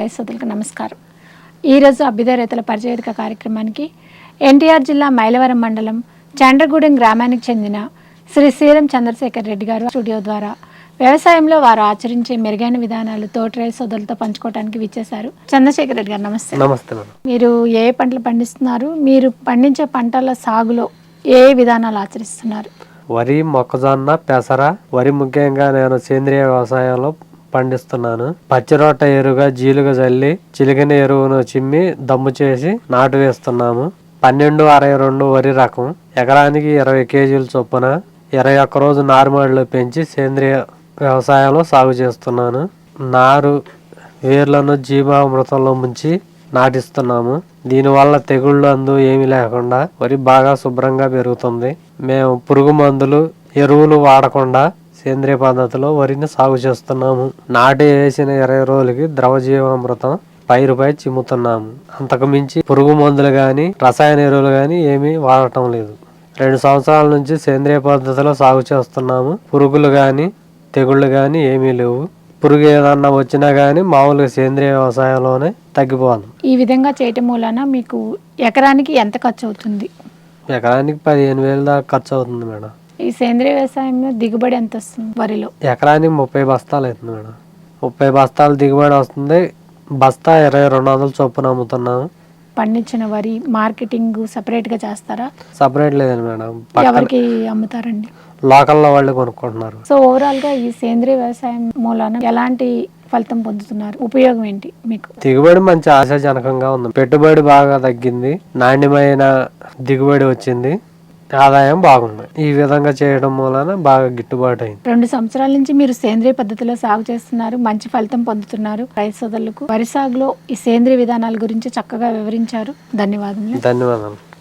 రైతులకు నమస్కారం. ఈరోజు అభ్యుదయ రైతుల పరిచయక కార్యక్రమానికి ఎన్టీఆర్ జిల్లా మైలవరం మండలం చండ్రగూడెం గ్రామానికి చెందిన శ్రీ శ్రీరం చంద్రశేఖర్ రెడ్డి గారు స్టూడియో ద్వారా వ్యవసాయంలో వారు ఆచరించే మెరుగైన విధానాలు తోటి రైతు సోదరులతో పంచుకోవడానికి విచ్చేశారు. చంద్రశేఖర్ రెడ్డి గారు నమస్తే. నమస్తే మీరు ఏ పంటలు పండిస్తున్నారు? మీరు పండించే పంటల సాగులో ఏ ఏ విధానాలు ఆచరిస్తున్నారు? వరి మొక్కజొన్న పెసర వరి ముఖ్యంగా నేను సేంద్రియ వ్యవసాయంలో పండిస్తున్నాను. పచ్చిరొట్ట ఎరువుగా జీలుగ చల్లి చిలిగిన ఎరువును చిమ్మి దమ్ము చేసి నాటు వేస్తున్నాము. పన్నెండు అరవై రెండు వరి రకం. ఎకరానికి ఇరవై కేజీల చొప్పున ఇరవై ఒక్క రోజు నారుమడిలో పెంచి సేంద్రియ వ్యవసాయంలో సాగు చేస్తున్నాను. నారు వేర్లను జీవామృతంలో ముంచి నాటిస్తున్నాము. దీనివల్ల తెగుళ్ళు అందు ఏమీ లేకుండా వరి బాగా శుభ్రంగా పెరుగుతుంది. మేము పురుగు మందులు ఎరువులు వాడకుండా సేంద్రియ పద్ధతిలో వరిని సాగు చేస్తున్నాము. నాటి వేసిన ఇరవై రోజులకి ద్రవ జీవామృతం పైరుపై చిమ్ముతున్నాము. అంతకు మించి పురుగు మందులు గాని రసాయన ఎరువులు గాని ఏమీ వాడటం లేదు. రెండు సంవత్సరాల నుంచి సేంద్రియ పద్ధతిలో సాగు చేస్తున్నాము. పురుగులు గాని తెగుళ్ళు గాని ఏమీ లేవు. పురుగు ఏదన్నా వచ్చినా గానీ మామూలుగా సేంద్రియ వ్యవసాయంలోనే తగ్గిపోవాలి. ఈ విధంగా చేయటం మూలన మీకు ఎకరానికి ఎంత ఖర్చు అవుతుంది ఎకరానికి పదిహేను వేలు దాకా ఖర్చు అవుతుంది మేడం. ఈ సేంద్రియ వ్యవసాయంలో దిగుబడి ఎంత వస్తుంది వరిలో? ఎకరానికి ముప్పై బస్తాలు అవుతుంది మేడం. ముప్పై బస్తాలు దిగుబడి వస్తుంది. బస్తా ఇరవై రెండు వందలు చొప్పున అమ్ముతున్నాము పండించిన వరి మార్కెటింగ్ సపరేట్గా చేస్తారా? సపరేట్ లేదండి మేడం. పక్కన ఎవరికి అమ్ముతారండి? లోకల్లో వాళ్ళు కొనుక్కుంటున్నారు. సో ఓవరాల్గా ఈ సేంద్రియ వ్యవసాయం మూలాన ఎలాంటి ఫలితం పొందుతున్నారు? ఉపయోగం ఏంటి మీకు? దిగుబడి మంచి ఆశాజనకంగా ఉంది. పెట్టుబడి బాగా తగ్గింది. నాణ్యమైన దిగుబడి వచ్చింది. ఆదాయం బాగుంది. ఈ విధంగా చేయడం మూలన బాగా గిట్టుబాటు అయింది రెండు సంవత్సరాల నుంచి మీరు సేంద్రియ పద్ధతిలో సాగు చేస్తున్నారు మంచి ఫలితం పొందుతున్నారు. రైతు సోదరులకు వరి సాగులో ఈ సేంద్రియ విధానాల గురించి చక్కగా వివరించారు. ధన్యవాదములు. ధన్యవాదాలు.